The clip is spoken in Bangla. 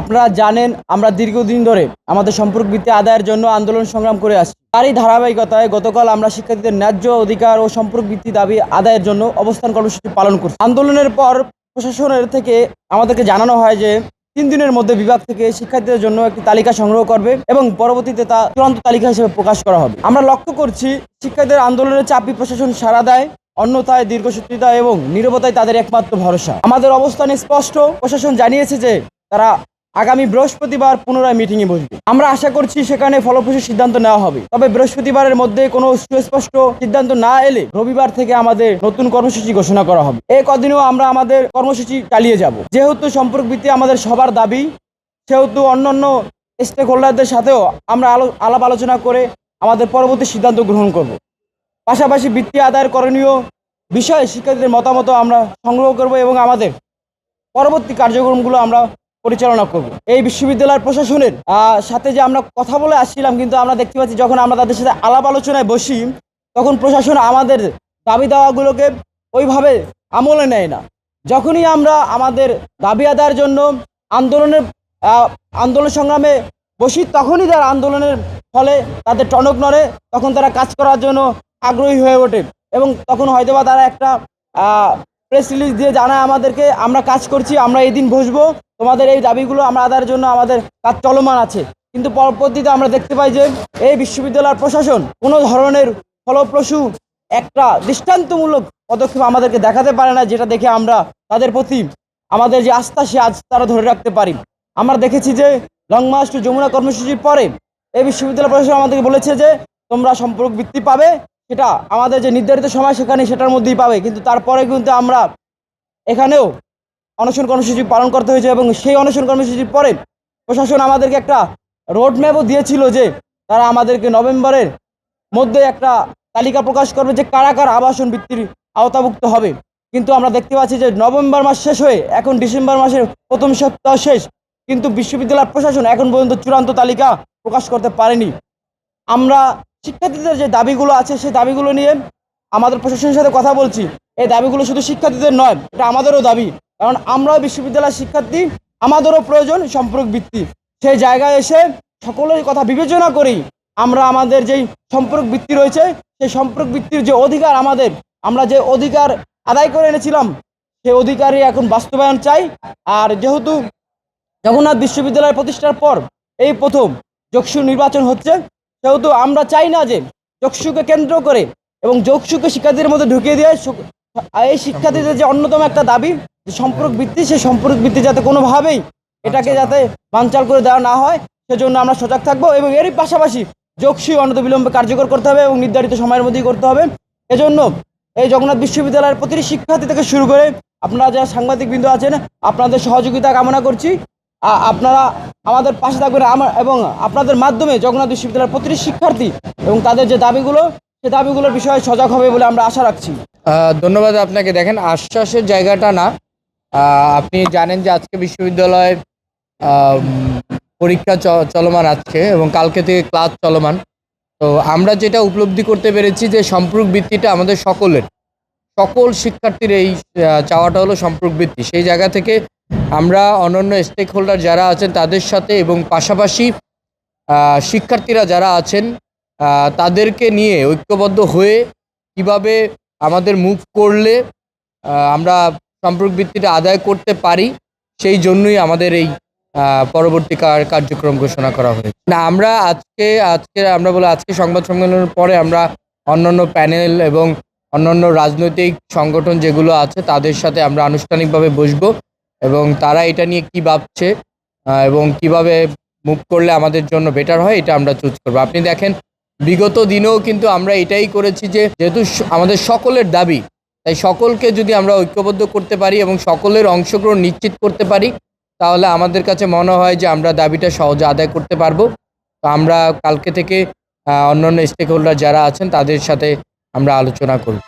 আপনারা জানেন, আমরা দীর্ঘদিন ধরে আমাদের সম্পর্ক ভিত্তি আদায়ের জন্য আন্দোলন সংগ্রাম করে আসছি। তারই ধারাবাহিকতায় গতকাল আমরা শিক্ষার্থীদের ন্যায্য অধিকার ও সম্পর্ক ভিত্তি দাবি আদায়ের জন্য অবস্থান কর্মসূচি পালন করছি। আন্দোলনের পর প্রশাসনের থেকে আমাদেরকে জানানো হয় যে, তিন দিনের মধ্যে বিভাগ থেকে শিক্ষার্থীদের জন্য একটি তালিকা সংগ্রহ করবে এবং পরবর্তীতে তা চূড়ান্ত তালিকা হিসেবে প্রকাশ করা হবে। আমরা লক্ষ্য করছি, শিক্ষার্থীদের আন্দোলনের চাপি প্রশাসন সাড়া দেয়, অন্যথায় দীর্ঘসূত্রিতা এবং নিরবতাই তাদের একমাত্র ভরসা। আমাদের অবস্থান স্পষ্ট। প্রশাসন জানিয়েছে যে, তারা আগামী বৃহস্পতিবার পুনরায় মিটিংয়ে বসবে। আমরা আশা করছি সেখানে ফলপ্রসূ সিদ্ধান্ত নেওয়া হবে। তবে বৃহস্পতিবারের মধ্যে কোনো সুস্পষ্ট সিদ্ধান্ত না এলে রবিবার থেকে আমাদের নতুন কর্মসূচি ঘোষণা করা হবে। এই কদিনেও আমরা আমাদের কর্মসূচি চালিয়ে যাব। যেহেতু সম্পর্ক ভিত্তি আমাদের সবার দাবি, সেহেতু অন্যান্য স্টেক হোল্ডারদের সাথেও আমরা আলো আলাপ আলোচনা করে আমাদের পরবর্তী সিদ্ধান্ত গ্রহণ করব। পাশাপাশি বৃত্তি আদায়ের করণীয় বিষয়ে শিক্ষার্থীদের মতামত আমরা সংগ্রহ করব এবং আমাদের পরবর্তী কার্যক্রমগুলো আমরা পরিচালনা করব। এই বিশ্ববিদ্যালয়ের প্রশাসনের সাথে যে আমরা কথা বলে আসছিলাম, কিন্তু আমরা দেখতে পাচ্ছি যখন আমরা তাদের সাথে আলাপ আলোচনায় বসি, তখন প্রশাসন আমাদের দাবি দাওয়াগুলোকে ওইভাবে আমলে নেয় না। যখনই আমরা আমাদের দাবি আদায়ের জন্য আন্দোলনের আন্দোলন সংগ্রামে বসি, তখনই তার আন্দোলনের ফলে তাদের টনক নড়ে, তখন তারা কাজ করার জন্য আগ্রহী হয়ে ওঠে এবং তখন হয়তোবা তারা একটা প্রেস রিলিজ দিয়ে জানায় আমাদেরকে, আমরা কাজ করছি, আমরা এই দিন বসবো। তোমাদের এই দাবিগুলো আমরা আদায়ের জন্য আমাদের কাজ চলমান আছে। কিন্তু পরবর্তীতে আমরা দেখতে পাই যে এই বিশ্ববিদ্যালয়ের প্রশাসন কোনো ধরনের ফলপ্রসূ একটা দৃষ্টান্তমূলক পদক্ষেপ আমাদেরকে দেখাতে পারে না, যেটা দেখে আমরা তাদের প্রতি আমাদের যে আস্থা, সে আজ তারা ধরে রাখতে পারি। আমরা দেখেছি যে লং মার্চ টু যমুনা কর্মসূচির পরে এই বিশ্ববিদ্যালয় প্রশাসন আমাদেরকে বলেছে যে তোমরা সম্পর্ক বৃত্তি পাবে, সেটা আমাদের যে নির্ধারিত সময় সেখানে সেটার মধ্যেই পাবে। কিন্তু তারপরে কিন্তু আমরা এখানেও অনশন কর্মসূচি পালন করতে হয়েছে এবং সেই অনশন কর্মসূচির পরে প্রশাসন আমাদেরকে একটা রোড ম্যাপও দিয়েছিল যে তারা আমাদেরকে নভেম্বরের মধ্যে একটা তালিকা প্রকাশ করবে যে কারা কারা আবাসন বৃত্তির আওতাভুক্ত হবে। কিন্তু আমরা দেখতে পাচ্ছি যে নভেম্বর মাস শেষ হয়ে এখন ডিসেম্বর মাসের প্রথম সপ্তাহ শেষ, কিন্তু বিশ্ববিদ্যালয় প্রশাসন এখন পর্যন্ত চূড়ান্ত তালিকা প্রকাশ করতে পারেনি। আমরা শিক্ষার্থীদের যে দাবিগুলো আছে, সেই দাবিগুলো নিয়ে আমাদের প্রশাসনের সাথে কথা বলছি। এই দাবিগুলো শুধু শিক্ষার্থীদের নয়, এটা আমাদেরও দাবি। কারণ আমরাও বিশ্ববিদ্যালয়ের শিক্ষার্থী, আমাদেরও প্রয়োজন সম্পর্ক ভিত্তি সেই জায়গায় এসে সকলের কথা বিবেচনা করেই আমরা আমাদের যেই সম্পর্ক ভিত্তি রয়েছে, সেই সম্পর্ক ভিত্তির যে অধিকার আমাদের, আমরা যে অধিকার আদায় করে এনেছিলাম, সেই অধিকারই এখন বাস্তবায়ন চাই। আর যেহেতু জগন্নাথ বিশ্ববিদ্যালয় প্রতিষ্ঠার পর এই প্রথম যোগসু নির্বাচন হচ্ছে, সেহেতু আমরা চাই না যে যোগসুকে কেন্দ্র করে এবং যোগসুকে শিক্ষার্থীদের মধ্যে ঢুকিয়ে দিয়ে এই শিক্ষার্থীদের যে অন্যতম একটা দাবি যে সম্পর্ক ভিত্তি সেই সম্পর্ক ভিত্তি যাতে কোনোভাবেই এটাকে যাতে বানচাল করে দেওয়া না হয় সেজন্য আমরা সজাগ থাকব এবং এরই পাশাপাশি যোগসু অনন্ত বিলম্বে কার্যকর করতে হবে এবং নির্ধারিত সময়ের মধ্যেই করতে হবে। এজন্য এই জগন্নাথ বিশ্ববিদ্যালয়ের প্রতিটি শিক্ষার্থী থেকে শুরু করে আপনারা যারা সাংবাদিক বিন্দু আছেন আপনাদের সহযোগিতা কামনা করছি। আপনারা আমাদের পাশে থাকবেন আমার এবং আপনাদের মাধ্যমে জগন্নাথ বিশ্ববিদ্যালয়ের প্রতিটি শিক্ষার্থী এবং তাদের যে দাবিগুলো সে দাবিগুলোর বিষয়ে সজাগ হবে বলে আমরা আশা রাখছি। ধন্যবাদ আপনাকে। দেখেন, আশ্বাসের জায়গাটা না আপনি জানেন যে আজকে বিশ্ববিদ্যালয়ে পরীক্ষা চলমান আজকে এবং কালকে থেকে ক্লাস চলমান। তো আমরা যেটা উপলব্ধি করতে পেরেছি যে সম্পর্ক ভিত্তিটা আমাদের সকলের, সকল শিক্ষার্থীর এই চাওয়াটা হলো সম্পর্ক ভিত্তি সেই জায়গা থেকে আমরা অন্যান্য স্টেক হোল্ডার যারা আছেন তাদের সাথে এবং পাশাপাশি শিক্ষার্থীরা যারা আছেন তাদেরকে নিয়ে ঐক্যবদ্ধ হয়ে কীভাবে আমাদের মুভ করলে আমরা সম্পর্ক ভিত্তিটা আদায় করতে পারি। সেই জন্যই আমাদের এই পরবর্তী কার্যক্রম ঘোষণা করা হয়েছে। না, আমরা আজকে আজকে আমরা বলে আজকে সংবাদ সম্মেলনের পরে আমরা অন্যান্য প্যানেল এবং অন্যান্য রাজনৈতিক সংগঠন যেগুলো আছে, তাদের সাথে আমরা আনুষ্ঠানিকভাবে বসবো এবং তারা এটা নিয়ে কি ভাবছে এবং কীভাবে মুভ করলে আমাদের জন্য বেটার হয়, এটা আমরা চুজ করব। আপনি দেখেন বিগত দিনেও কিন্তু আমরা এটাই করেছি যে, যেহেতু আমাদের সকলের দাবি, তাই সকলকে যদি আমরা ঐক্যবদ্ধ করতে পারি এবং সকলের অংশগ্রহণ নিশ্চিত করতে পারি, তাহলে আমাদের কাছে মনে হয় যে আমরা দাবিটা সহজে আদায় করতে পারব। তো আমরা কালকে থেকে অন্যান্য স্টেক হোল্ডার যারা আছেন, তাদের সাথে আমরা আলোচনা করব।